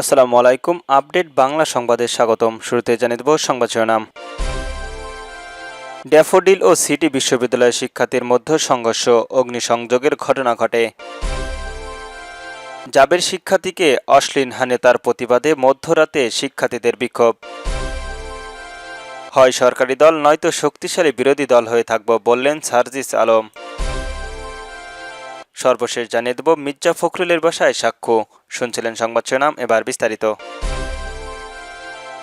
আসসালামু আলাইকুম, আপডেট বাংলা সংবাদে স্বাগতম। শুরুতে জানিয়ে দেব সংবাদ শিরোনাম। ড্যাফোডিল ও সিটি বিশ্ববিদ্যালয়ের শিক্ষার্থীর মধ্যে সংঘর্ষ, অগ্নিসংযোগের ঘটনা ঘটে। জাবের শিক্ষার্থীকে অশ্লীল হানেতার প্রতিবাদে মধ্যরাতে শিক্ষার্থীদের বিক্ষোভ। হয় সরকারি দল, নয়তো শক্তিশালী বিরোধী দল হয়ে থাকব, বললেন সার্জিস আলম। সর্বশেষ জানিয়ে দেব মির্জা ফখরুলের বাসায় সাক্ষ্য। শুনছিলেন সংবাদ শিরোনাম এবার বিস্তারিত।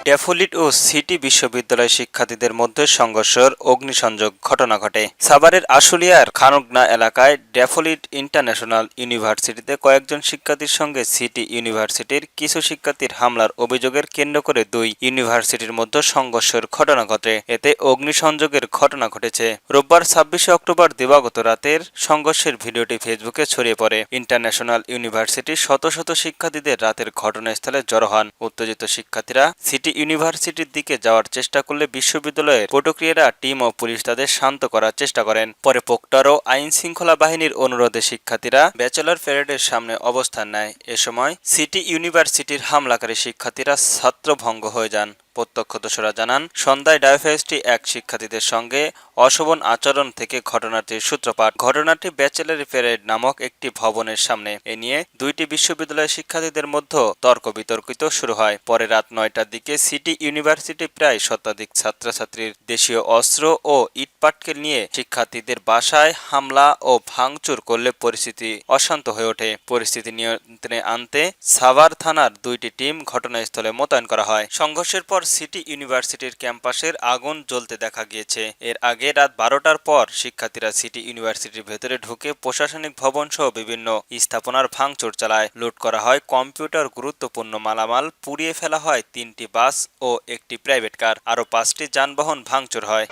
ড্যাফোলিট ও সিটি বিশ্ববিদ্যালয় শিক্ষার্থীদের মধ্যে সংঘর্ষের অগ্নিসংযোগ ঘটনা ঘটে। সাভারের আশুলিয়ার খানগনা এলাকায় ড্যাফোলিট ইন্টারন্যাশনাল ইউনিভার্সিটিতে কয়েকজন শিক্ষার্থীর সঙ্গে সিটি ইউনিভার্সিটির কিছু শিক্ষার্থীর হামলার অভিযোগের কেন্দ্র করে দুই ইউনিভার্সিটির মধ্যে সংঘর্ষের ঘটনা ঘটে। এতে অগ্নিসংযোগের ঘটনা ঘটেছে। রোববার ছাব্বিশে অক্টোবর দিবাগত রাতের সংঘর্ষের ভিডিওটি ফেসবুকে ছড়িয়ে পড়ে। ইন্টারন্যাশনাল ইউনিভার্সিটির শত শত শিক্ষার্থীদের রাতের ঘটনাস্থলে জড়ো হন। উত্তেজিত শিক্ষার্থীরা সিটি ইউনিভার্সিটির দিকে যাওয়ার চেষ্টা করলে বিশ্ববিদ্যালয়ের প্রটোক্রিয়ারা টিম ও পুলিশ তাদের শান্ত করার চেষ্টা করেন। পরে পোক্টার ও আইন শৃঙ্খলা বাহিনীর অনুরোধে শিক্ষার্থীরা ব্যাচেলর প্যারেডের সামনে অবস্থান নেয়। এ সময় সিটি ইউনিভার্সিটির হামলাকারী শিক্ষার্থীরা ছাত্রভঙ্গ হয়ে যান। প্রত্যক্ষদর্শীরা জানান, সন্ধ্যায় ডায়াফেসটি এক শিক্ষার্থীদের সঙ্গে অশোভন আচরণ থেকে ঘটনাটির সূত্রপাত। ঘটনাটি ব্যাচেলার প্যারেড নামক একটি ভবনের সামনে। এ নিয়ে দুইটি বিশ্ববিদ্যালয়ের শিক্ষার্থীদের মধ্যে তর্ক বিতর্কিত শুরু হয়। পরে রাত নয়টার দিকে সিটি ইউনিভার্সিটি প্রায় শতাধিক ছাত্রছাত্রীর দেশীয় অস্ত্র ও ইটপাটকেল নিয়ে শিক্ষার্থীদের বাসায় হামলা ও ভাঙচুর করলে পরিস্থিতি অশান্ত হয়ে ওঠে। পরিস্থিতি নিয়ন্ত্রণে আনতে সাভার থানার দুইটি টিম ঘটনাস্থলে মোতায়েন করা হয়। সংঘর্ষের পর সিটি ইউনিভার্সিটির ক্যাম্পাসের আগুন জ্বলতে দেখা গিয়েছে। এর আগে রাত বারোটার পর শিক্ষার্থীরা সিটি ইউনিভার্সিটির ভেতরে ঢুকে প্রশাসনিক ভবন সহ বিভিন্ন স্থাপনার ভাঙচুর চালায়। লুট করা হয় কম্পিউটার গুরুত্বপূর্ণ মালামাল, পুড়িয়ে ফেলা হয় তিনটি বাস ও একটি প্রাইভেট কার। আরও পাঁচটি যানবাহন ভাঙচুর হয়।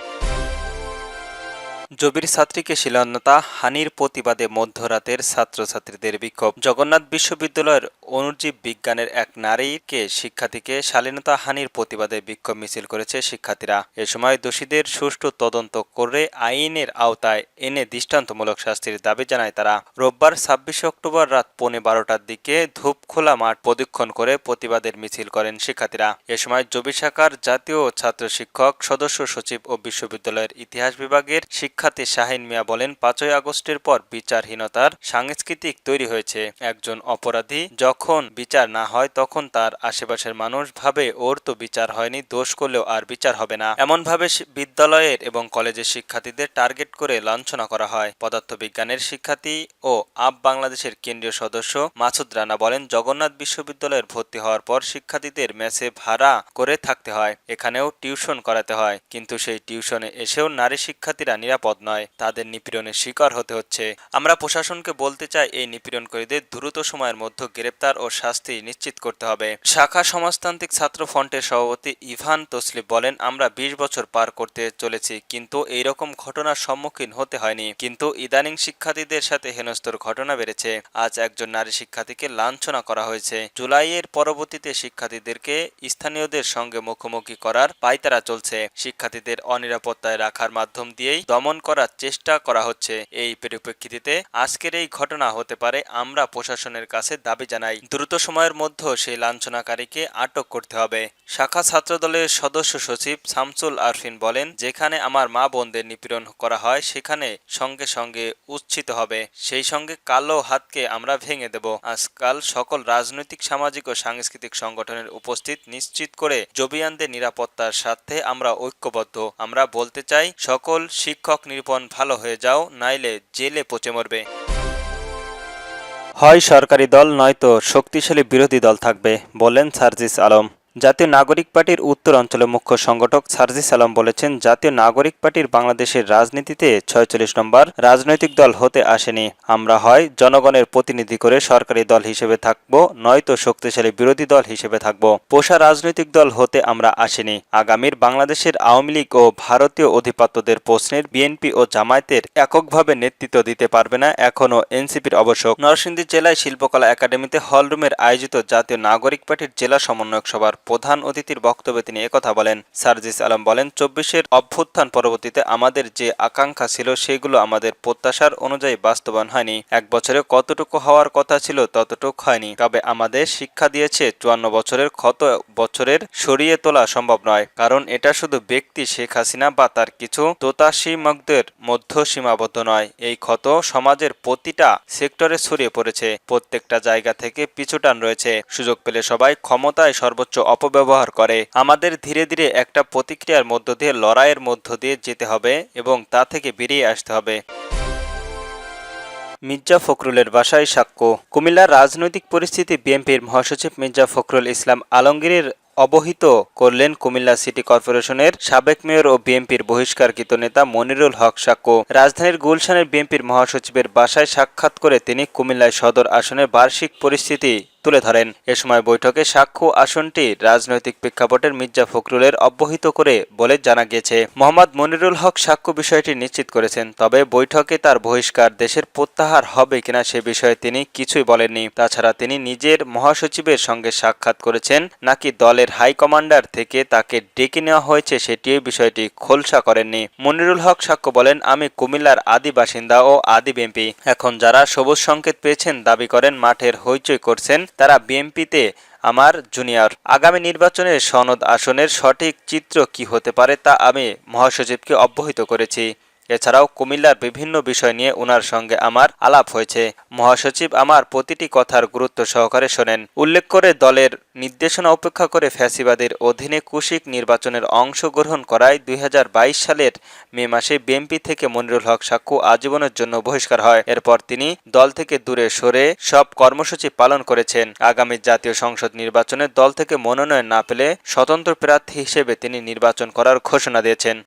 জবির ছাত্রীকে শিলান্যতা, হানির প্রতিবাদে মধ্যরাতের ছাত্রছাত্রীদের বিক্ষোভ। জগন্নাথ বিশ্ববিদ্যালয়ের অনুজীব বিজ্ঞানের এক নারীকে শিক্ষার্থীকে শালীনতা, হানির প্রতিবাদে বিক্ষোভ মিছিল করেছে শিক্ষার্থীরা। এ সময় দোষীদের সুষ্ঠু তদন্ত করে আইনের আওতায় এনে দৃষ্টান্তমূলক শাস্তির দাবি জানায় তারা। রোববার ছাব্বিশে অক্টোবর রাত পৌনে বারোটার দিকে ধূপখোলা মাঠ প্রদক্ষিণ করে প্রতিবাদের মিছিল করেন শিক্ষার্থীরা। এ সময় জবি শাখার জাতীয় ছাত্র শিক্ষক, সদস্য সচিব ও বিশ্ববিদ্যালয়ের ইতিহাস বিভাগের শিক্ষার্থী শাহিন মিয়া বলেন, পাঁচই আগস্টের পর বিচারহীনতার সাংস্কৃতিক তৈরি হয়েছে। একজন অপরাধী যখন বিচার না হয়, তখন তার আশেপাশের মানুষ ভাবে, ওর তো বিচার হয়নি, দোষ করলেও আর বিচার হবে না। এমনভাবে বিদ্যালয়ের এবং কলেজের শিক্ষার্থীদের টার্গেট করে লাঞ্ছনা করা হয়। পদার্থবিজ্ঞানের শিক্ষার্থী ও আপ বাংলাদেশের কেন্দ্রীয় সদস্য মাসুদ রানা বলেন, জগন্নাথ বিশ্ববিদ্যালয়ের ভর্তি হওয়ার পর শিক্ষার্থীদের মেসে ভাড়া করে থাকতে হয়। এখানেও টিউশন করাতে হয়। কিন্তু সেই টিউশনে এসেও নারী শিক্ষার্থীরা নিরাপদ নয়। তাদের নিপীড়নের শিকার হতে হচ্ছে। আমরা প্রশাসনকে বলতে চাই, এই নিপীড়নকারীদের দ্রুত সময়ের মধ্যে গ্রেপ্তার ও শাস্তি নিশ্চিত করতে হবে। শাখা সমাজতান্ত্রিক ছাত্র ফ্রন্টের সভাপতি ইভান তসলিফ বলেন, আমরা বিশ বছর পার করতে চলেছি, কিন্তু এই রকম ঘটনার সম্মুখীন হতে হয়নি। কিন্তু ইদানিং শিক্ষার্থীদের সাথে হেনস্তর ঘটনা বেড়েছে। আজ একজন নারী শিক্ষার্থীকে লাঞ্ছনা করা হয়েছে। জুলাইয়ের পরবর্তীতে শিক্ষার্থীদেরকে স্থানীয়দের সঙ্গে মুখোমুখি করার পাইতারা চলছে। শিক্ষার্থীদের অনিরাপত্তায় রাখার মাধ্যম দিয়েই দমন করার চেষ্টা করা হচ্ছে। এই পরিপ্রেক্ষিতে আজকের এই ঘটনা হতে পারে আমরা প্রশাসনের কাছে দাবি জানাই। দ্রুত সময়ের মধ্যে সেই লাঞ্ছনাকারীকে আটক করতে হবে। শাখা ছাত্রদলের সদস্য সচিব শামসুল আরফিন বলেন, যেখানে আমার মা বোনদের নিপীড়ন করা হয়, সেখানে সঙ্গে সঙ্গে উচ্ছিত হবে। সেই সঙ্গে কালো হাতকে আমরা ভেঙে দেব। আজকাল সকল রাজনৈতিক, সামাজিক ও সাংস্কৃতিক সংগঠনের উপস্থিত নিশ্চিত করে জবিয়ানদের নিরাপত্তার স্বার্থে আমরা ঐক্যবদ্ধ। আমরা বলতে চাই, সকল শিক্ষক নিরূপণ ভালো হয়ে যাও, নাইলে জেলে পচে মরবে। হয় সরকারি দল, নয়তো শক্তিশালী বিরোধী দল থাকবে বললেন সার্জিস আলম। জাতীয় নাগরিক পার্টির উত্তর অঞ্চলের মুখ্য সংগঠক সার্জিস আলম বলেছেন, জাতীয় নাগরিক পার্টির বাংলাদেশের রাজনীতিতে ছয়চল্লিশ নম্বর রাজনৈতিক দল হতে আসেনি। আমরা হয় জনগণের প্রতিনিধি করে সরকারি দল হিসেবে থাকব, নয়তো শক্তিশালী বিরোধী দল হিসেবে থাকব। পোষা রাজনৈতিক দল হতে আমরা আসেনি। আগামীর বাংলাদেশের আওয়ামী লীগ ও ভারতীয় অধিপত্যদের প্রশ্নের বিএনপি ও জামায়াতের এককভাবে নেতৃত্ব দিতে পারবে না এখনও এনসিপির আবশ্যক নরসিংদী জেলায় শিল্পকলা একাডেমিতে হলরুমের আয়োজিত জাতীয় নাগরিক পার্টির জেলা সমন্বয়ক সভার প্রধান অতিথির বক্তব্যে তিনি একথা বলেন, সার্জিস আলম বলেন, চব্বিশের অভ্যুত্থান পরবর্তীতে আমাদের যে আকাঙ্ক্ষা ছিল সেগুলো আমাদের প্রত্যাশার অনুযায়ী বাস্তবায়ন হয়নি। এক বছরে কতটুকু হওয়ার কথা ছিল ততটুকু হয়নি। তবে আমাদের শিক্ষা দিয়েছে চুয়ান্ন বছরের ক্ষত বছরের সরিয়ে তোলা সম্ভব নয়। কারণ এটা শুধু ব্যক্তি শেখ হাসিনা বা তার কিছু তোতাসীমকদের মধ্য সীমাবদ্ধ নয়। এই ক্ষত সমাজের প্রতিটা সেক্টরে ছড়িয়ে পড়েছে। প্রত্যেকটা জায়গা থেকে পিছুটান রয়েছে। সুযোগ পেলে সবাই ক্ষমতায় সর্বোচ্চ অপব্যবহার করে। আমাদের ধীরে ধীরে একটা প্রতিক্রিয়ার মধ্য দিয়ে, লড়াইয়ের মধ্য দিয়ে যেতে হবে এবং তা থেকে বেরিয়ে আসতে হবে। মির্জা ফখরুলের বাসায় সাক্ষ্য। কুমিল্লার রাজনৈতিক পরিস্থিতি বিএনপির মহাসচিব মির্জা ফখরুল ইসলাম আলমগীরের অবহিত করলেন কুমিল্লা সিটি কর্পোরেশনের সাবেক মেয়র ও বিএনপির বহিষ্কারকৃত নেতা মনিরুল হক সাক্ষ্য। রাজধানীর গুলশানের বিএনপির মহাসচিবের বাসায় সাক্ষাৎ করে তিনি কুমিল্লায় সদর আসনের বার্ষিক পরিস্থিতি তুলে ধরেন। এ সময় বৈঠকে সাক্ষ্য আসনটি রাজনৈতিক প্রেক্ষাপটের মির্জা ফখরুলের অব্যাহত করে বলে জানা গিয়েছে। মোহাম্মদ মনিরুল হক সাক্ষ্য বিষয়টি নিশ্চিত করেছেন, তবে বৈঠকে তার বহিষ্কার দেশের প্রত্যাহার হবে কিনা সে বিষয়ে তিনি কিছুই বলেননি। তাছাড়া তিনি নিজের মহাসচিবের সঙ্গে সাক্ষাৎ করেছেন, নাকি দলের হাইকমান্ডার থেকে তাকে ডেকে নেওয়া হয়েছে সেটিও বিষয়টি খোলসা করেননি। মনিরুল হক সাক্ষ্য বলেন, আমি কুমিল্লার আদি বাসিন্দা ও আদি বিএমপি এখন যারা সবুজ সংকেত পেয়েছেন, দাবি করেন, মাঠের হইচই করছেন তারা বিএনপিতে আমার জুনিয়র। আগামী নির্বাচনে সনদ আসনের সঠিক চিত্র কি হতে পারে তা আমি মহাসচিবকে অব্যাহত করেছি। এছাড়াও কুমিল্লার বিভিন্ন বিষয় নিয়ে ওনার সঙ্গে আমার আলাপ হয়েছে। মহাসচিব আমার প্রতিটি কথার গুরুত্ব সহকারে শোনেন। উল্লেখ করে দলের নির্দেশনা উপেক্ষা করে ফ্যাসিবাদের অধীনে কুশিক নির্বাচনের অংশগ্রহণ করায় দুই হাজার বাইশ সালের মে মাসে বিএনপি থেকে মনিরুল হক সাক্ষু আজীবনের জন্য বহিষ্কার হয়। এরপর তিনি দল থেকে দূরে সরে সব কর্মসূচি পালন করেছেন। আগামী জাতীয় সংসদ নির্বাচনে দল থেকে মনোনয়ন না পেলে স্বতন্ত্র প্রার্থী হিসেবে তিনি নির্বাচন করার ঘোষণা দিয়েছেন।